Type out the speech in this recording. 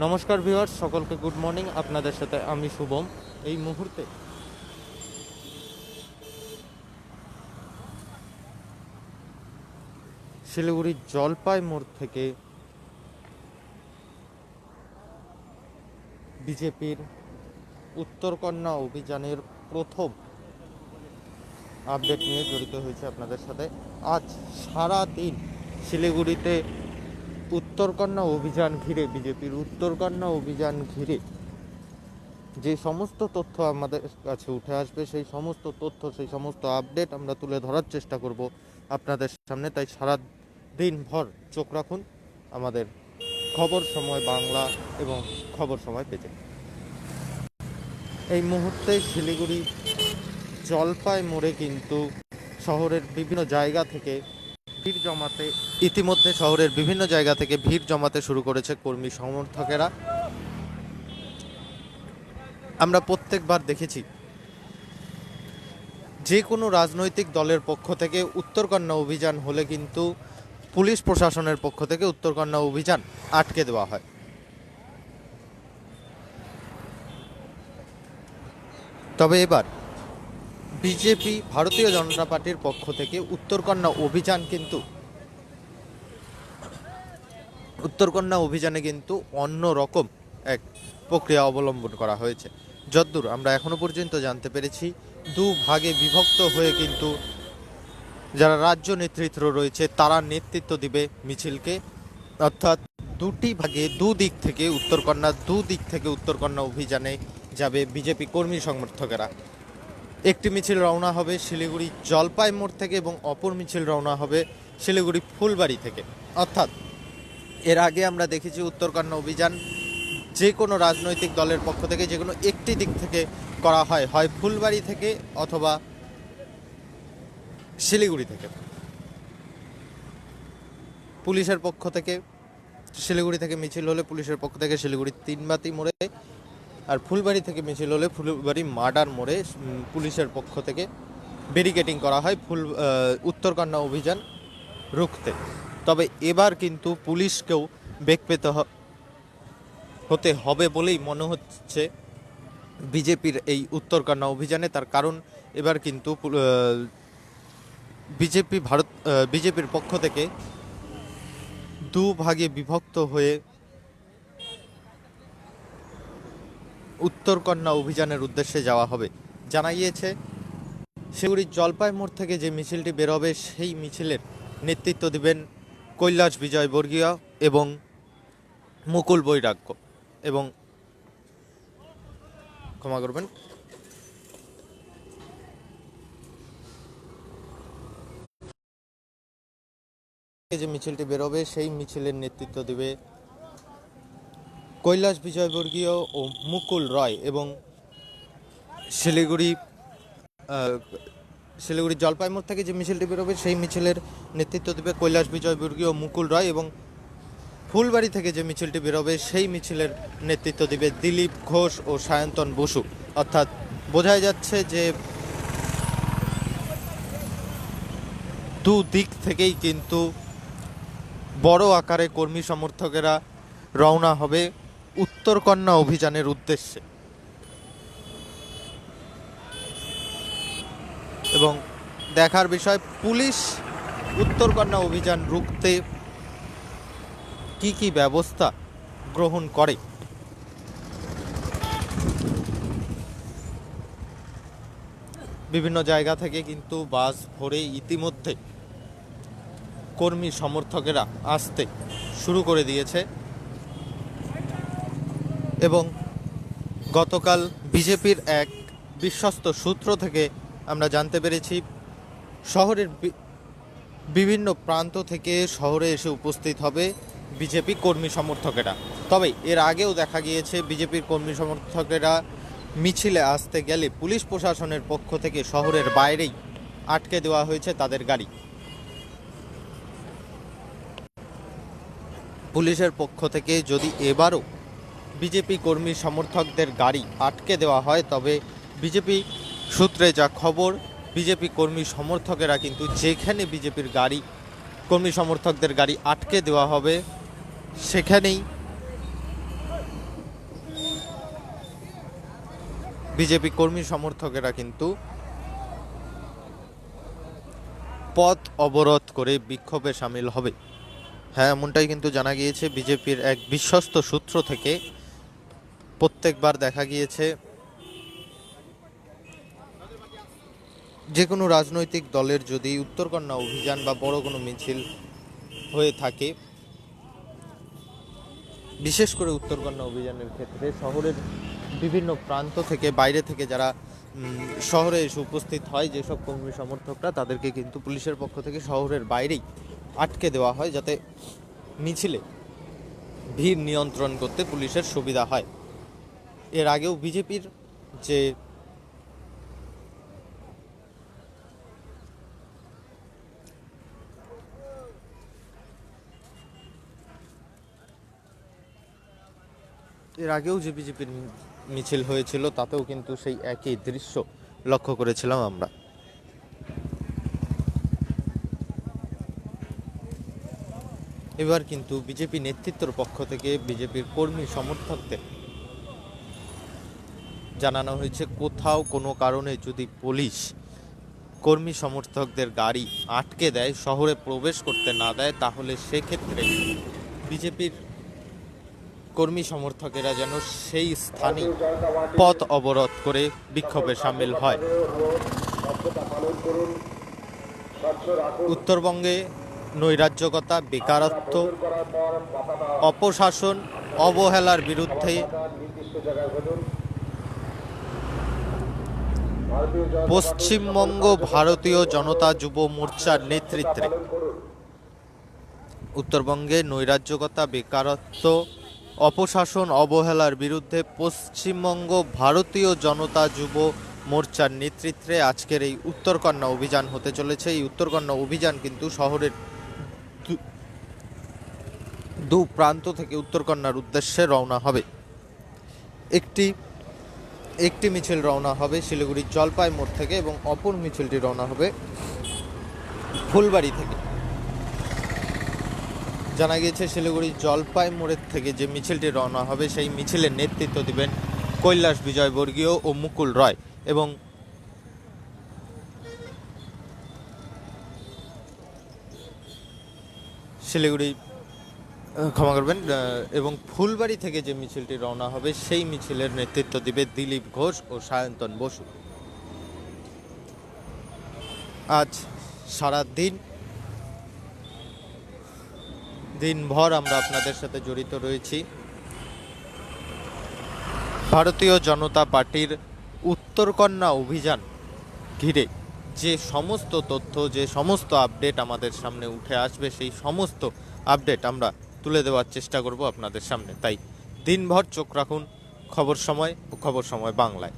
নমস্কার ভিউয়ার্স, সকলকে good morning. আপনাদের সাথে আমি শুভম। এই মুহূর্তে শিলিগুড়ির জলপাই মোড় থেকে বিজেপির উত্তরকন্যা অভিযানের প্রথম আপডেট নিয়ে জড়িত হয়েছে আপনাদের সাথে। আজ সারা দিন শিলিগুড়িতে উত্তরকন্যা অভিযান ঘিরে, বিজেপির উত্তরকন্যা অভিযান ঘিরে যে সমস্ত তথ্য আমাদের কাছে উঠে আসবে, সেই সমস্ত তথ্য, সেই সমস্ত আপডেট আমরা তুলে ধরার চেষ্টা করব আপনাদের সামনে। তাই সারা দিন ভর চোখ রাখুন আমাদের খবর সময় বাংলা এবং খবর সময় পেজে। এই মুহূর্তে শিলিগুড়ি জলপাই মোড়ে কিন্তু শহরের বিভিন্ন জায়গা থেকে ভিড় জমাতে ইতিমধ্যে শহরের বিভিন্ন জায়গা থেকে ভিড় জমাতে শুরু করেছে কর্মী সমর্থকেরা। আমরা প্রত্যেকবার দেখেছি যে কোনো রাজনৈতিক দলের পক্ষ থেকে উত্তরকন্যা অভিযান হলে কিন্তু পুলিশ প্রশাসনের পক্ষ থেকে উত্তরকন্যা অভিযান আটকে দেওয়া হয়। তবে এবার বিজেপি ভারতীয় জনতা পার্টির পক্ষ থেকে উত্তরকন্যা অভিযান কিন্তু উত্তরকন্যা অভিযানে কিন্তু অন্য রকম এক প্রক্রিয়া অবলম্বন করা হয়েছে। যদ্দূর আমরা এখনও পর্যন্ত জানতে পেরেছি, দু ভাগে বিভক্ত হয়ে কিন্তু যারা রাজ্য নেতৃত্ব রয়েছে, তারা নেতৃত্ব দিবে মিছিলকে। অর্থাৎ দুটি ভাগে, দু দিক থেকে উত্তরকন্যা, দু দিক থেকে উত্তরকন্যা অভিযানে যাবে বিজেপি কর্মী সমর্থকেরা। একটি মিছিল রওনা হবে শিলিগুড়ি জলপাই মোড় থেকে এবং অপর মিছিল রওনা হবে শিলিগুড়ি ফুলবাড়ি থেকে। অর্থাৎ, এর আগে আমরা দেখেছি উত্তরকন্যা অভিযান যে কোনো রাজনৈতিক দলের পক্ষ থেকে যে কোনো একটি দিক থেকে করা হয় হয় ফুলবাড়ি থেকে অথবা শিলিগুড়ি থেকে। পুলিশের পক্ষ থেকে, শিলিগুড়ি থেকে মিছিল হলে পুলিশের পক্ষ থেকে শিলিগুড়ি তিনবাতি মোড়ে আর ফুলবাড়ি থেকে মিছিল হলে ফুলবাড়ি মার্ডার মোড়ে পুলিশের পক্ষ থেকে ব্যারিকেটিং করা হয় ফুল উত্তরকন্যা অভিযান রুখতে। তবে এবার কিন্তু পুলিশকেও বেগ পেতে হতে হবে বলেই মনে হচ্ছে বিজেপির এই উত্তরকন্যা অভিযানে। তার কারণ এবার কিন্তু বিজেপি ভারত বিজেপির পক্ষ থেকে দু ভাগে বিভক্ত হয়ে উত্তরকন্যা অভিযানের উদ্দেশ্যে যাওয়া হবে। জানা গিয়েছে, শিউরির জলপাই মোড় থেকে যে মিছিলটি বেরোবে, সেই মিছিলের নেতৃত্ব দিবেন কৈলাস বিজয় বর্গীয় এবং মুকুল বৈরাগ্য। এবং ক্ষমা করবেন। যে মিছিলটি বেরোবে, সেই মিছিলের নেতৃত্ব দেবে কৈলাস বিজয়বর্গীয় ও মুকুল রয় এবং শিলিগুড়ি শিলিগুড়ি জলপাইমোড় থেকে যে মিছিলটি বেরোবে, সেই মিছিলের নেতৃত্ব দেবে কৈলাস বিজয়বর্গীয় মুকুল রয় এবং ফুলবাড়ি থেকে যে মিছিলটি বেরোবে, সেই মিছিলের নেতৃত্ব দেবে দিলীপ ঘোষ ও সায়ন্তন বসু। অর্থাৎ বোঝাই যাচ্ছে যে দু দিক থেকেই কিন্তু বড় আকারে কর্মী সমর্থকেরা রওনা হবে। উত্তরকন্যা অভিযানের উদ্দেশ্যে। এবং দেখার বিষয়, পুলিশ উত্তরকন্যা অভিযান রুখতে কি কি ব্যবস্থা গ্রহণ করে? বিভিন্ন জায়গা থেকে কিন্তু বাস ভরে ইতিমধ্যে কর্মী সমর্থকেরা আসতে শুরু করে দিয়েছে। এবং গতকাল বিজেপির এক বিশ্বস্ত সূত্র থেকে আমরা জানতে পেরেছি, শহরের বিভিন্ন প্রান্ত থেকে শহরে এসে উপস্থিত হবে বিজেপি কর্মী সমর্থকেরা। তবে এর আগেও দেখা গিয়েছে, বিজেপির কর্মী সমর্থকেরা মিছিলে আসতে গেলে পুলিশ প্রশাসনের পক্ষ থেকে শহরের বাইরেই আটকে দেওয়া হয়েছে তাদের গাড়ি। পুলিশের পক্ষ থেকে যদি এবারও বিজেপি কর্মী সমর্থকদের গাড়ি আটকে দেওয়া হয়, তবে বিজেপি সূত্রে যা খবর, বিজেপি কর্মী সমর্থকেরা কিন্তু যেখানে বিজেপির গাড়ি, কর্মী সমর্থকদের গাড়ি আটকে দেওয়া হবে, সেখানেই বিজেপি কর্মী সমর্থকেরা কিন্তু পথ অবরোধ করে বিক্ষোভে সামিল হবে। হ্যাঁ এমনটাই কিন্তু জানা গিয়েছে বিজেপির এক বিশ্বস্ত সূত্র থেকে। প্রত্যেকবার দেখা গিয়েছে। যে কোনো রাজনৈতিক দলের যদি উত্তরকন্যা অভিযান বা বড় কোনো মিছিল হয়ে থাকে, বিশেষ করে উত্তরকন্যা অভিযানের ক্ষেত্রে শহরের বিভিন্ন প্রান্ত থেকে বাইরে থেকে যারা শহরে এসে উপস্থিত হয়, যেসব কর্মী সমর্থকরা, তাদেরকে কিন্তু পুলিশের পক্ষ থেকে শহরের বাইরেই আটকে দেওয়া হয় যাতে মিছিলে ভিড় নিয়ন্ত্রণ করতে পুলিশের সুবিধা হয়। এর আগেও বিজেপির যে এর আগেও যে বিজেপির মিছিল হয়েছিল, তাতেও কিন্তু সেই একই দৃশ্য লক্ষ্য করেছিলাম আমরা। এবার কিন্তু বিজেপি নেতৃত্বের পক্ষ থেকে বিজেপির কর্মী সমর্থকদের জানানো হয়েছে, কোথাও কোনো কারণে যদি পুলিশ কর্মী সমর্থকদের গাড়ি আটকে দেয়, শহরে প্রবেশ করতে না দেয়, তাহলে সেক্ষেত্রে বিজেপির কর্মী সমর্থকেরা যেন সেই স্থানে পথ অবরোধ করে বিক্ষোভে সামিল হয়। উত্তরবঙ্গে নৈরাজ্যকতা, বেকারত্ব, অপশাসন, অবহেলার বিরুদ্ধে পশ্চিমবঙ্গ ভারতীয় জনতা যুব মোর্চার নেতৃত্বে। উত্তরবঙ্গে নৈরাজ্যকতা, বেকারত্ব, অপশাসন অবহেলার বিরুদ্ধে পশ্চিমবঙ্গ ভারতীয় জনতা যুব মোর্চার নেতৃত্বে আজকের এই উত্তরকন্যা অভিযান হতে চলেছে। এই উত্তরকন্যা অভিযান কিন্তু শহরের দু- প্রান্ত থেকে উত্তরকন্যার উদ্দেশ্যে রওনা হবে। একটি একটি মিছিল রওনা হবে শিলিগুড়ির জলপাই মোড় থেকে এবং অপর মিছিলটি রওনা হবে ফুলবাড়ি থেকে। জানা গিয়েছে, শিলিগুড়ির জলপাই মোড়ের থেকে যে মিছিলটি রওনা হবে, সেই মিছিলের নেতৃত্ব দিবেন কৈলাস বিজয়বর্গীয় ও মুকুল রয় এবং শিলিগুড়ি ক্ষমা করবেন এবং ফুলবাড়ি থেকে যে মিছিলটি রওনা হবে, সেই মিছিলের নেতৃত্ব দিবে দিলীপ ঘোষ ও সায়ন্তন বসু। আজ সারা দিন, দিনভর আমরা আপনাদের সাথে জড়িত রয়েছি। ভারতীয় জনতা পার্টির উত্তরকন্যা অভিযান ঘিরে যে সমস্ত তথ্য, যে সমস্ত আপডেট আমাদের সামনে উঠে আসবে, সেই সমস্ত আপডেট আমরা তুলে দেওয়ার চেষ্টা করব আপনাদের সামনে। তাই দিনভর চোখ রাখুন। খবর সময় ও খবর সময় বাংলায়।